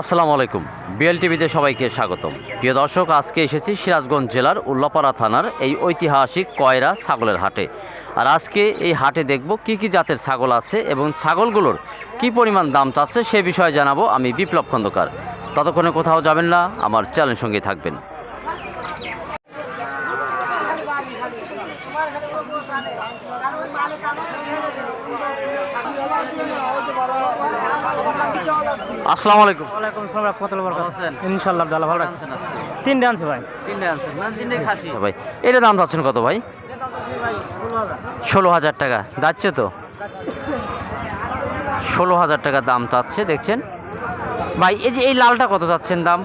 আসসালামু আলাইকুম। বিএল টিভিতে সবাইকে স্বাগতম। প্রিয় দর্শক, আজকে এসেছি সিরাজগঞ্জ জেলার উল্লাপাড়া থানার এই ঐতিহাসিক কয়রা ছাগলের হাটে। আর আজকে এই হাটে দেখব কি কি জাতের ছাগল আছে এবং ছাগলগুলোর কি পরিমাণ দাম চাচ্ছে সে বিষয়ে জানাব আমি বিপ্লব খন্দকার। ততক্ষণে কোথাও যাবেন না, আমার চ্যানেল সঙ্গে থাকবেন। আসসালামু আলাইকুম। ওয়ালাইকুম আসসালাম রহমতুল্লাহ বরকাত ইনশাআল্লাহ আল্লাহ ভালো রাখছেন তিনটে আনছে ভাই। আচ্ছা ভাই এটা দাম চাচ্ছেন কত ভাই? ষোলো হাজার টাকা। যাচ্ছে তো? ষোলো হাজার টাকা দাম চাচ্ছে দেখছেন? ভাই এই যে এই লালটা কত চাচ্ছেন দাম?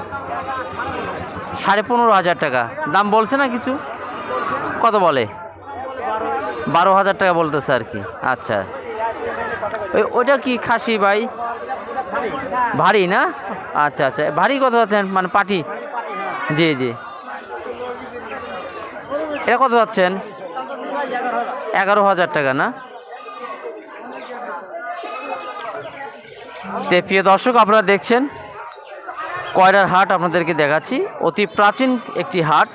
সাড়ে পনেরো হাজার টাকা। দাম বলছে না কিছু? কত বলে? বারো হাজার টাকা বলতেছে আর কি। আচ্ছা। ওই ওইটা কি খাসি ভাই? ভারী? না? আচ্ছা আচ্ছা। ভারী কত আছেন মানে পাটি? জি জি। এটা কত যাচ্ছেন? এগারো হাজার টাকা না? তে প্রিয় দর্শক, আপনারা দেখছেন কয়রার হাট আপনাদেরকে দেখাচ্ছি। অতি প্রাচীন একটি হাট।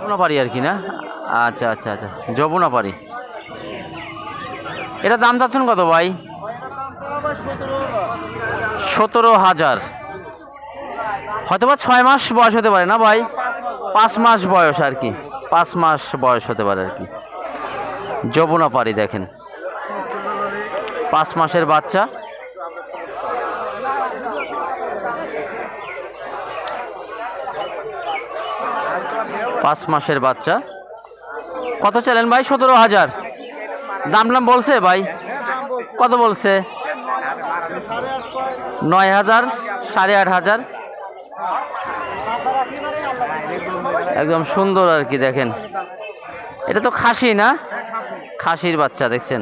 যমুনাপাড়ি আর কি না? আচ্ছা আচ্ছা আচ্ছা। যমুনাপাড়ি এটা দাম চাচ্ছেন কত ভাই? সতেরো হাজার। হয়তো বা ছয় মাস বয়স হতে পারে না ভাই? পাঁচ মাস বয়স আর কি। পাঁচ মাস বয়স হতে পারে আর কি। যমুনা পারি দেখেন। পাঁচ মাসের বাচ্চা। পাঁচ মাসের বাচ্চা। কত চালেন ভাই? সতেরো হাজার। দাম দাম বলছে ভাই? কত বলছে? নয় হাজার সাড়ে আট হাজার। একদম সুন্দর আর কি, দেখেন। এটা তো খাসি না? খাসির বাচ্চা, দেখছেন?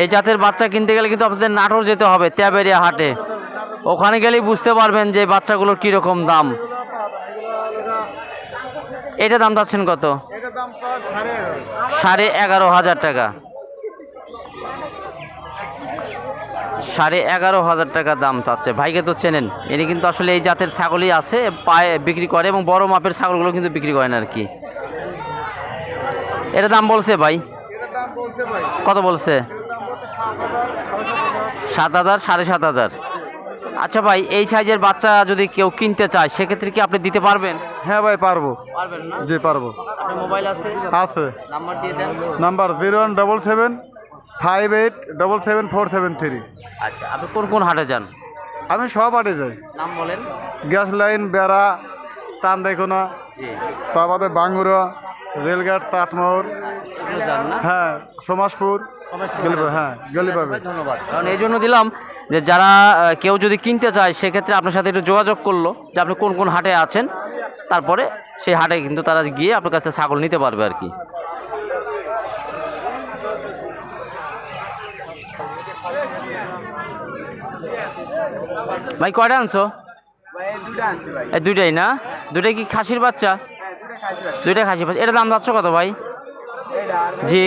এই জাতের বাচ্চা কিনতে গেলে কিন্তু আপনাদের নাটোর যেতে হবে ত্যাবেরিয়া হাটে। ওখানে গেলেই বুঝতে পারবেন যে বাচ্চাগুলোর কীরকম দাম। এটা দাম যাচ্ছেন কত? সাড়ে এগারো হাজার টাকা। সাড়ে এগারো হাজার টাকা দাম চাচ্ছে। ভাইকে তো চেনেন, ইনি কিন্তু আসলে এই জাতের ছাগলই আছে, পায়ে বিক্রি করে এবং বড় মাপের ছাগলগুলো কিন্তু বিক্রি করেন আর কি। এটা দাম বলছে ভাই? কত বলছে? সাত হাজার, সাড়ে সাত হাজার। আচ্ছা ভাই এই সাইজের বাচ্চা যদি কেউ কিনতে চায় সেক্ষেত্রে কি আপনি দিতে পারবেন? হ্যাঁ ভাই পারব। পারবেন না? জি পারব। মোবাইল আছে? আছে। নাম্বার দিয়ে দেন। Number zero one double seven five eight double seven four seven three. আচ্ছা আপনি কোন কোন হাটে যান? আমি সব আটে যাই। নাম বলেন। গ্যাস লাইন বেড়া দেখোনা জি। তারপরে বাঙ্গুরা যান না হ্যাঁ সমাজপুর হ্যাঁ গেলিপাবে ধন্যবাদ। কারণ এই জন্য দিলাম যে যারা কেউ যদি কিনতে চায় সেক্ষেত্রে আপনার সাথে একটু যোগাযোগ করল যে আপনি কোন কোন হাটে আছেন। তারপরে সেই হাটে কিন্তু তারা গিয়ে আপনার কাছ থেকে ছাগল নিতে পারবে আর কি। ভাই কয়টা আনছো? এই দুইটাই না? দুইটাই কি খাসির বাচ্চা? দুইটাই খাসির বাচ্চা এটা দাম যাচ্ছ কত ভাই? জি।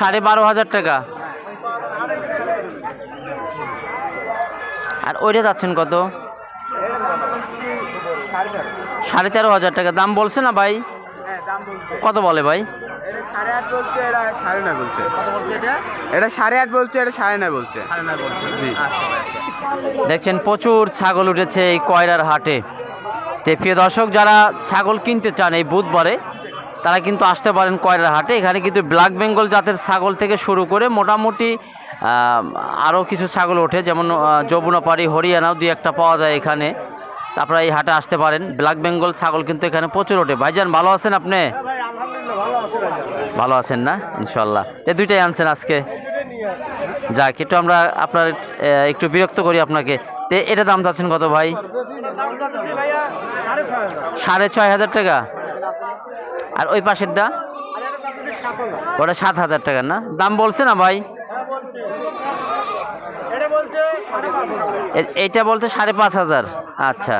সাড়ে বারো হাজার টাকা। আর ওইটা যাচ্ছেন কত? সাড়ে তেরো হাজার টাকা। দাম বলছে না ভাই? কত বলে ভাই? দেখছেন প্রচুর ছাগল উঠেছে এই কয়রার হাটে। তে প্রিয় দর্শক, যারা ছাগল কিনতে চান এই বুধবারে, তারা কিন্তু আসতে পারেন কয়রার হাটে। এখানে কিন্তু ব্ল্যাক বেঙ্গল জাতের ছাগল থেকে শুরু করে মোটামুটি আরও কিছু ছাগল ওঠে। যেমন যমুনাপাড়ি, হরিয়ানাও দুই একটা পাওয়া যায় এখানে। তারপরে এই হাটে আসতে পারেন। ব্ল্যাক বেঙ্গল ছাগল কিন্তু এখানে প্রচুর ওঠে। ভাইজান, ভালো আছেন আপনি? ভালো আছেন না? ইনশাল্লাহ এই দুইটাই আনছেন আজকে। যাক, একটু আমরা আপনার একটু বিরক্ত করি আপনাকে। তে, এটা দাম চাচ্ছেন কত ভাই? সাড়ে ছয় হাজার টাকা। আর ওই পাশেরটা ওটা সাত হাজার টাকা না? দাম বলছে না ভাই? এ- এইটা বলছে সাড়ে পাঁচ হাজার। আচ্ছা।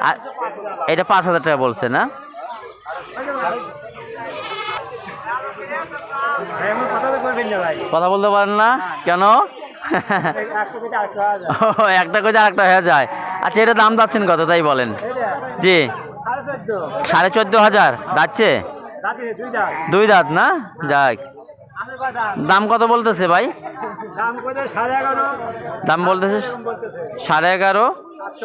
আর এটা পাঁচ হাজার টাকা বলছে না? কথা বলতে পারেন না? কেন? একটা করে আরেকটা হয়ে যায় আচ্ছা এটা দাম যাচ্ছেন কত? তাই বলেন। জি। সাড়ে চোদ্দ হাজার। যাচ্ছে? দুই দাঁত না? যাক। দাম কত বলতেছে ভাই? দাম বলতেছে সাড়ে এগারো,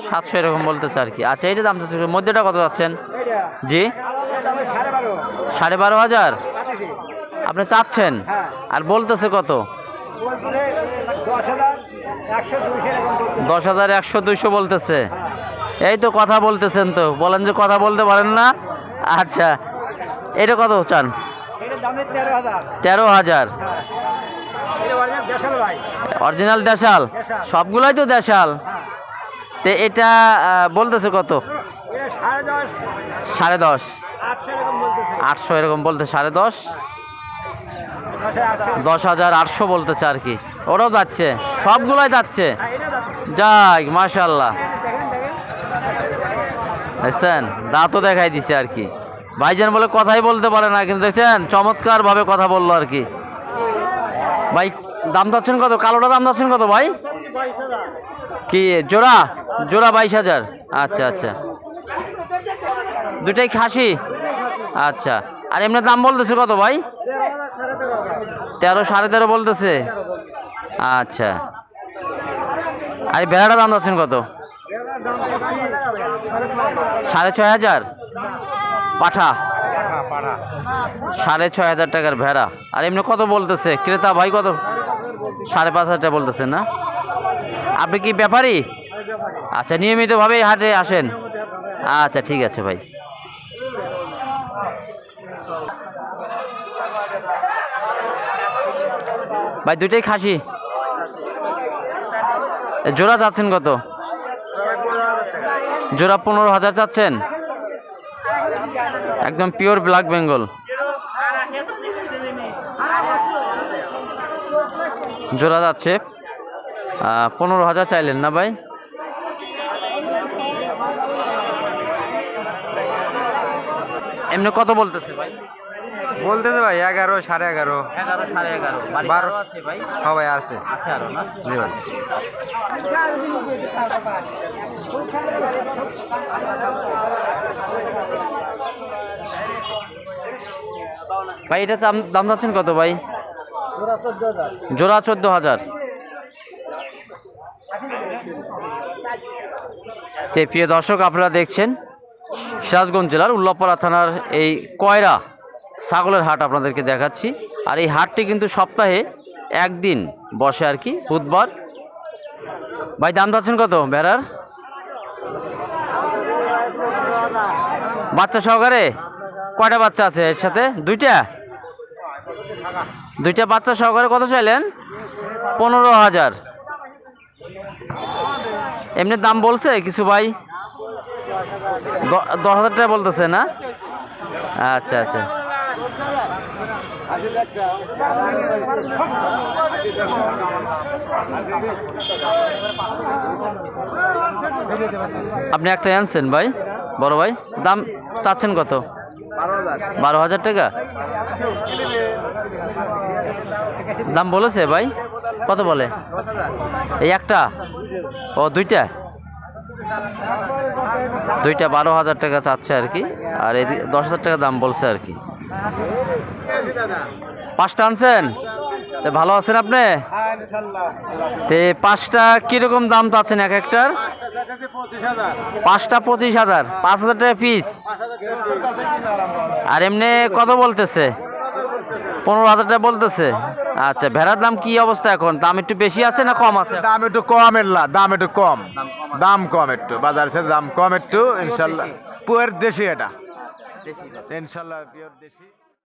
সাতশো এরকম বলতেছে আর কি। আচ্ছা এইটা দাম মধ্যেটা কত যাচ্ছেন? জি। সাড়ে বারো হাজার। আপনি চাচ্ছেন? আর বলতেছে কত? দশ হাজার একশো দুইশো বলতেছে। এই তো কথা বলতেছেন তো। বলেন যে কথা বলতে পারেন না। আচ্ছা এটা কত চান? তেরো হাজার। অরিজিনাল দেশাল সবগুলাই তো দেশাল? তে এটা বলতেছে কত? সাড়ে দশ। আটশো এরকম বলতে সাড়ে দশ? দশ হাজার আটশো বলতেছে আর কি। ওরাও যাচ্ছে। সবগুলাই যাচ্ছে। যাই মাশাল্লাহ দেখছেন? দাঁতও দেখাই দিছে আর কি। ভাইজান বলে কথাই বলতে পারে না, কিন্তু দেখছেন? চমৎকার ভাবে কথা বলল আর কি। ভাই, দাম যাচ্ছেন কত? কালোটা দাম যাচ্ছেন কত ভাই? কি, জোড়া? জোড়া বাইশ হাজার। আচ্ছা আচ্ছা। দুটাই খাসি? আচ্ছা। আর এমনি দাম বলতেছে কত ভাই? তেরো, সাড়ে তেরো বলতেছে। আচ্ছা। আর ভেড়াটা দাম যাচ্ছেন কত? সাড়ে ছয় হাজার? পাঠা? সাড়ে ছয় হাজার টাকার ভেড়া। আর এমনি কত বলতেছে? ক্রেতা ভাই কত? সাড়ে পাঁচ হাজার বলতেছে না? আপনি কি ব্যাপারী? আচ্ছা নিয়মিতভাবে হাটে আসেন। আচ্ছা ঠিক আছে ভাই। ভাই, দুইটাই খাসি? জোড়া যাচ্ছেন কত? জোড়া পনেরো হাজার চাচ্ছেন? একদম পিওর ব্ল্যাক বেঙ্গল জোড়া যাচ্ছে। পনেরো হাজার চাইলেন না ভাই? এমনি কত বলতেছে ভাই? বলতেছে ভাই এগারো সাড়ে এগারো। এগারো সাড়ে এগারো। বারো। আছে ভাই? সবাই আছে। আছে আরও না? জি ভাই। ভাই এটা দাম দাম চাচ্ছেন কত ভাই? জোড়া চোদ্দ হাজার। তে প্রিয় দর্শক আপনারা দেখছেন সিরাজগঞ্জ জেলার উল্লাপাড়া থানার এই কয়রা ছাগলের হাট আপনাদেরকে দেখাচ্ছি। আর এই হাটটি কিন্তু সপ্তাহে একদিন বসে আর কি, বুধবার। ভাই, দাম পাচ্ছেন কত ভেড়ার? বাচ্চা সহকারে? কয়টা বাচ্চা আছে এর সাথে? দুইটা? দুইটা বাচ্চা সহকারে কত চাইলেন? পনেরো হাজার। এমনি দাম বলছে কিছু ভাই? দশ হাজার টাকা বলতেছে না? আচ্ছা আচ্ছা। আপনি একটা আনছেন ভাই, বড় ভাই, দাম চাচ্ছেন কত? বারো হাজার টাকা। দাম বলেছে ভাই, কত বলে? এই একটা? ও, দুইটা? দুইটা বারো হাজার টাকা চাচ্ছে আর কি, আর এই দশ হাজার টাকা দাম বলছে আর কি। পাঁচটা আনছেন? ভালো আছেন আপনি? তে পাঁচটা কীরকম দাম চাচ্ছেন এক একটার? পাঁচটা পঁচিশ হাজার। পাঁচ হাজার টাকা পিস আর এমনি কত বলতেছে? পনেরো হাজার টাকা বলতেছে। আচ্ছা ভেড়ার দাম কি অবস্থা এখন? দাম একটু বেশি আছে না কম আছে? দাম একটু কম এলা দাম একটু কম। দাম কম একটু। বাজারের সাথে দাম কম একটু ইনশাল্লাহ। পুয়ের দেশি এটা। ইনশাল্লাহ পিওর দেশি।